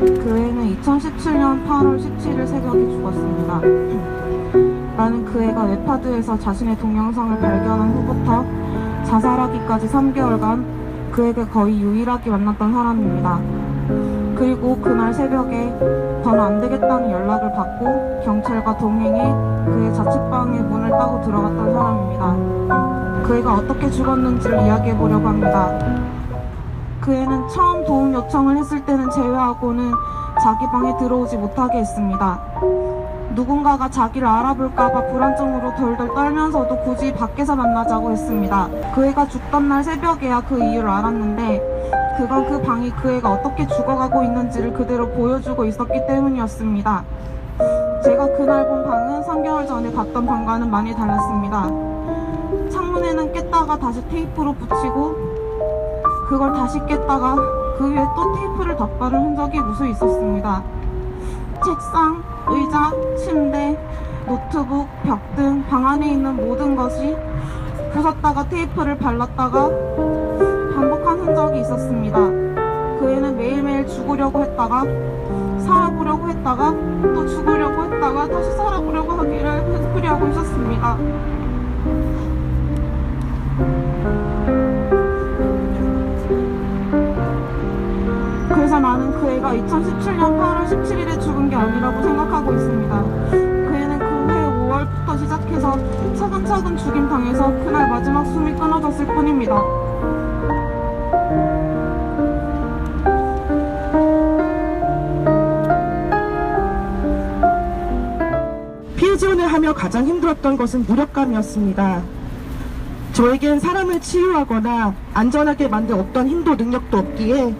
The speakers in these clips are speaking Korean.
그 애는 2017년 8월 17일 새벽에 죽었습니다. 나는 그 애가 웹하드에서 자신의 동영상을 발견한 후부터 자살하기까지 3개월간 그에게 거의 유일하게 만났던 사람입니다. 그리고 그날 새벽에 번호 안 되겠다는 연락을 받고 경찰과 동행해 그의 자취방의 문을 따고 들어갔던 사람입니다. 그 애가 어떻게 죽었는지를 이야기해 보려고 합니다. 그 애는 처음 도움 요청을 했을 때는 제외하고는 자기 방에 들어오지 못하게 했습니다. 누군가가 자기를 알아볼까봐 불안정으로 덜덜 떨면서도 굳이 밖에서 만나자고 했습니다. 그 애가 죽던 날 새벽에야 그 이유를 알았는데 그건 그 방이 그 애가 어떻게 죽어가고 있는지를 그대로 보여주고 있었기 때문이었습니다. 제가 그날 본 방은 3개월 전에 봤던 방과는 많이 달랐습니다. 창문에는 깼다가 다시 테이프로 붙이고 그걸 다시 깼다가 그 위에 또 테이프를 덧바른 흔적이 무수히 있었습니다. 책상, 의자, 침대, 노트북, 벽 등 방 안에 있는 모든 것이 부쉈다가 테이프를 발랐다가 반복한 흔적이 있었습니다. 그 애는 매일매일 죽으려고 했다가 살아보려고 했다가 또 죽으려고 했다가 다시 살아보려고 하기를 되풀이하고 있었습니다. 게 아니라고 생각하고 있습니다. 그 애는 그해 5월부터 시작해서 차근차근 죽임 당해서 그날 마지막 숨이 끊어졌을 뿐입니다. 피해 지원을 하며 가장 힘들었던 것은 무력감이었습니다. 저에겐 사람을 치유하거나 안전하게 만들 어떤 힘도 능력도 없기에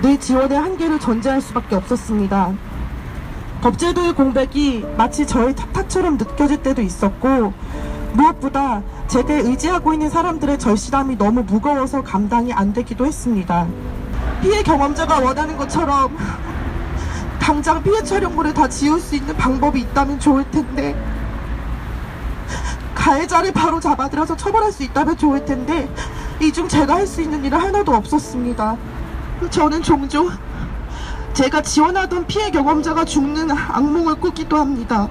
늘 지원의 한계를 전제할 수밖에 없었습니다. 법제도의 공백이 마치 저의 탓처럼 느껴질 때도 있었고 무엇보다 제게 의지하고 있는 사람들의 절실함이 너무 무거워서 감당이 안 되기도 했습니다. 피해 경험자가 원하는 것처럼 당장 피해 촬영물을 다 지울 수 있는 방법이 있다면 좋을 텐데 가해자를 바로 잡아들여서 처벌할 수 있다면 좋을 텐데 이 중 제가 할 수 있는 일은 하나도 없었습니다. 저는 종종 제가 지원하던 피해 경험자가 죽는 악몽을 꾸기도 합니다.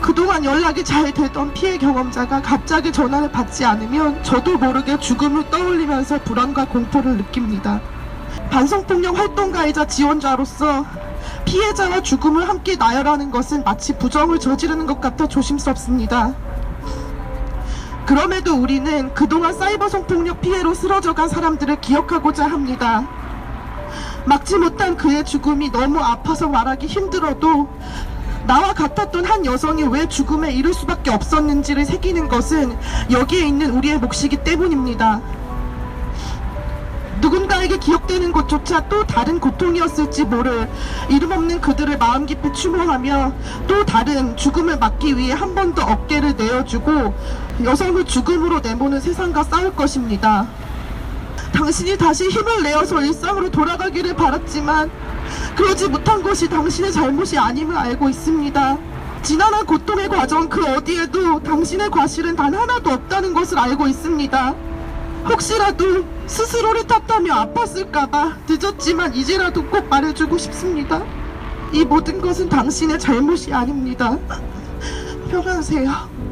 그동안 연락이 잘 되던 피해 경험자가 갑자기 전화를 받지 않으면 저도 모르게 죽음을 떠올리면서 불안과 공포를 느낍니다. 반성폭력 활동가이자 지원자로서 피해자와 죽음을 함께 나열하는 것은 마치 부정을 저지르는 것 같아 조심스럽습니다. 그럼에도 우리는 그동안 사이버 성폭력 피해로 쓰러져간 사람들을 기억하고자 합니다. 막지 못한 그의 죽음이 너무 아파서 말하기 힘들어도 나와 같았던 한 여성이 왜 죽음에 이를 수밖에 없었는지를 새기는 것은 여기에 있는 우리의 몫이기 때문입니다. 누군가에게 기억되는 것조차 또 다른 고통이었을지 모를 이름 없는 그들을 마음 깊이 추모하며 또 다른 죽음을 막기 위해 한 번 더 어깨를 내어주고 여성을 죽음으로 내모는 세상과 싸울 것입니다. 당신이 다시 힘을 내어서 일상으로 돌아가기를 바랐지만 그러지 못한 것이 당신의 잘못이 아님을 알고 있습니다. 지난한 고통의 과정 그 어디에도 당신의 과실은 단 하나도 없다는 것을 알고 있습니다. 혹시라도 스스로를 탓하며 아팠을까봐 늦었지만 이제라도 꼭 말해주고 싶습니다. 이 모든 것은 당신의 잘못이 아닙니다. 평안하세요.